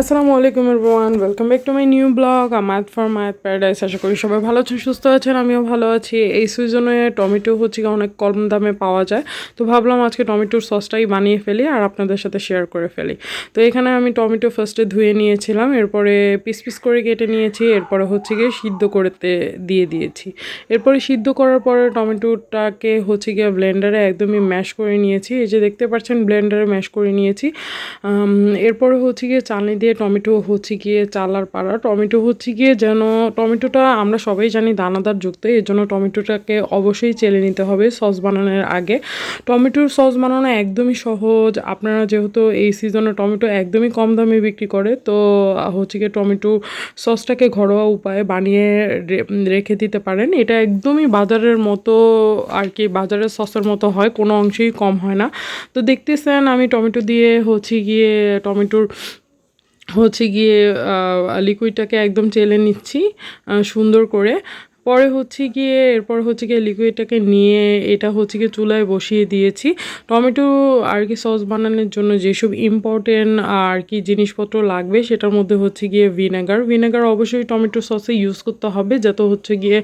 আসসালামু আলাইকুম everyone welcome back to my new blog আমাদ for মায়াত প্যারাডাইস আশা করি সবাই ভালো আছেন, সুস্থ আছেন, আমিও ভালো আছি। এই সিজনে টমেটো হচ্ছে অনেক কম দামে পাওয়া যায়। তো ভাবলাম আজকে টমেটোর সসটাই বানিয়ে ফেলি আর আপনাদের সাথে শেয়ার করে ফেলি। তো এখানে আমি টমেটো ফার্স্টে ধুয়ে নিয়েছিলাম, এরপরে পিস পিস করে কেটে নিয়েছি, এরপরে হচ্ছে গিয়ে সিদ্ধ করতে দিয়ে দিয়েছি। এরপরে সিদ্ধ করার পরে টমেটোটাকে হচ্ছে গিয়ে ব্লেন্ডারে একদমই ম্যাশ করে নিয়েছি। এই যে দেখতে পাচ্ছেন ব্লেন্ডারে ম্যাশ করে নিয়েছি। এরপরে হচ্ছে গিয়ে চালনি দিয়ে টমেটো হচ্ছে গিয়ে চালার পাড়া। টমেটো হচ্ছে গিয়ে যেন, টমেটোটা আমরা সবাই জানি দানাদার যুক্ত, এর জন্য টমেটোটাকে অবশ্যই চেলে নিতে হবে সস বানানোর আগে। টমেটোর সস বানানো একদমই সহজ। আপনারা যেহেতু এই সিজনে টমেটো একদমই কম দামে বিক্রি করে, তো হচ্ছে গিয়ে টমেটো সসটাকে ঘরোয়া উপায়ে বানিয়ে রেখে দিতে পারেন। এটা একদমই বাজারের মতো আর কি, বাজারের সসের মতো হয়, কোনো অংশেই কম হয় না। তো দেখতেছেন আমি টমেটো দিয়ে হচ্ছে গিয়ে টমেটোর হচ্ছে গিয়ে লিকুইডটাকে একদম চেলে নিচ্ছি সুন্দর করে। পরে হচ্ছে গিয়ে, এরপর হচ্ছে গিয়ে লিকুইডটাকে নিয়ে, এটা হচ্ছে গিয়ে চুলায় বসিয়ে দিয়েছি। টমেটো আর কি সস বানানোর জন্য যেসব ইম্পর্টেন্ট আর কি জিনিসপত্র লাগবে, সেটার মধ্যে হচ্ছে গিয়ে ভিনেগার ভিনেগার অবশ্যই টমেটো সসে ইউজ করতে হবে, যাতে হচ্ছে গিয়ে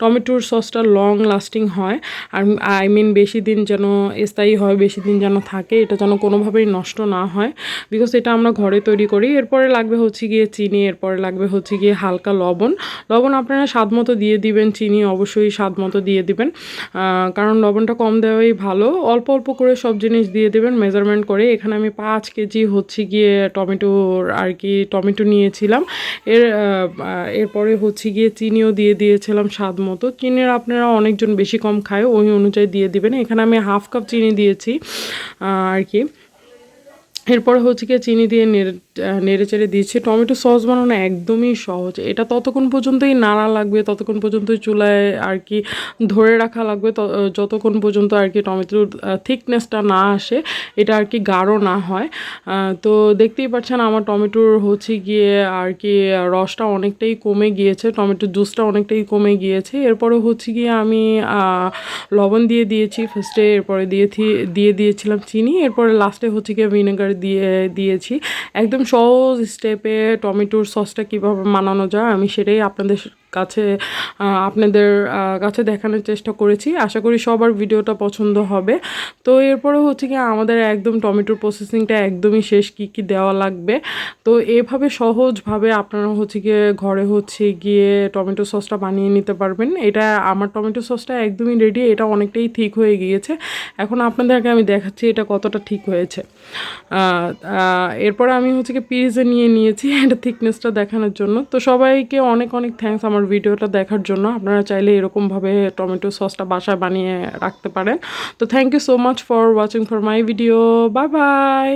টমেটোর সসটা লং লাস্টিং হয়। আর আই মিন বেশি দিন যেন স্থায়ী হয়, বেশি দিন যেন থাকে, এটা যেন কোনোভাবেই নষ্ট না হয়। বিকজ এটা আমরা ঘরে তৈরি করি। এরপরে লাগবে হচ্ছে গিয়ে চিনি, এরপরে লাগবে হচ্ছে গিয়ে হালকা লবণ। লবণ আপনারা স্বাদ মতো দিয়ে দিবেন। চিনি অবশ্যই স্বাদ মতো দিয়ে দিবেন। কারণ লবণটা কম দেওয়াই ভালো। অল্প অল্প করে সব জিনিস দিয়ে দেবেন মেজারমেন্ট করে। এখানে আমি পাঁচ কেজি হচ্ছে গিয়ে টমেটোর আর কি টমেটো নিয়েছিলাম। এর এরপরে হচ্ছে গিয়ে চিনিও দিয়ে দিয়েছিলাম স্বাদ মতো। চিনির আপনারা অনেকজন বেশি কম খায়, ওই অনুযায়ী দিয়ে দিবেন। এখানে আমি হাফ কাপ চিনি দিয়েছি আর কি। এরপরে হচ্ছে গিয়ে চিনি দিয়ে নেড়ে চেড়ে দিয়েছি। টমেটো সস বানানো একদমই সহজ। এটা ততক্ষণ পর্যন্তই নাড়া লাগবে, ততক্ষণ পর্যন্তই চুলায় আর কি ধরে রাখা লাগবে যতক্ষণ পর্যন্ত আর কি টমেটোর থিকনেসটা না আসে, এটা আর কি গাঢ় না হয়। তো দেখতেই পাচ্ছেন আমার টমেটোর হচ্ছে গিয়ে আর কি রসটা অনেকটাই কমে গিয়েছে, টমেটোর জুসটা অনেকটাই কমে গিয়েছে। এরপরে হচ্ছে গিয়ে আমি লবণ দিয়ে দিয়েছি ফার্স্টে এরপরে দিয়েছি দিয়ে দিয়েছিলাম চিনি, এরপরে লাস্টে হচ্ছে গিয়ে ভিনেগার দিয়ে দিয়েছি। একদম সহজ স্টেপে টমেটোর সসটা কীভাবে মানানো যায় আমি সেটাই আপনাদের কাছে আপনাদের কাছে দেখানোর চেষ্টা করেছি। আশা করি সবার ভিডিওটা পছন্দ হবে। তো এরপরে হচ্ছে কি আমাদের একদম টমেটোর প্রসেসিংটা একদমই শেষ কি কি দেওয়া লাগবে? তো এভাবে সহজভাবে আপনারা হচ্ছে গিয়ে ঘরে হচ্ছে গিয়ে টমেটো সসটা বানিয়ে নিতে পারবেন। এটা, আমার টমেটো সসটা একদমই রেডি এটা অনেকটাই ঠিক হয়ে গিয়েছে। এখন আপনাদেরকে আমি দেখাচ্ছি এটা কতটা ঠিক হয়েছে। এরপরে আমি হচ্ছে কি পিরিজে নিয়ে নিয়েছি, এটা থিকনেসটা দেখানোর জন্য। তো সবাইকে অনেক অনেক থ্যাঙ্কস আমার ভিডিওটা দেখার জন্য আপনারা চাইলে এরকমভাবে টমেটো সসটা বাসায় বানিয়ে রাখতে পারেন। তো thank you so much for watching for my video bye bye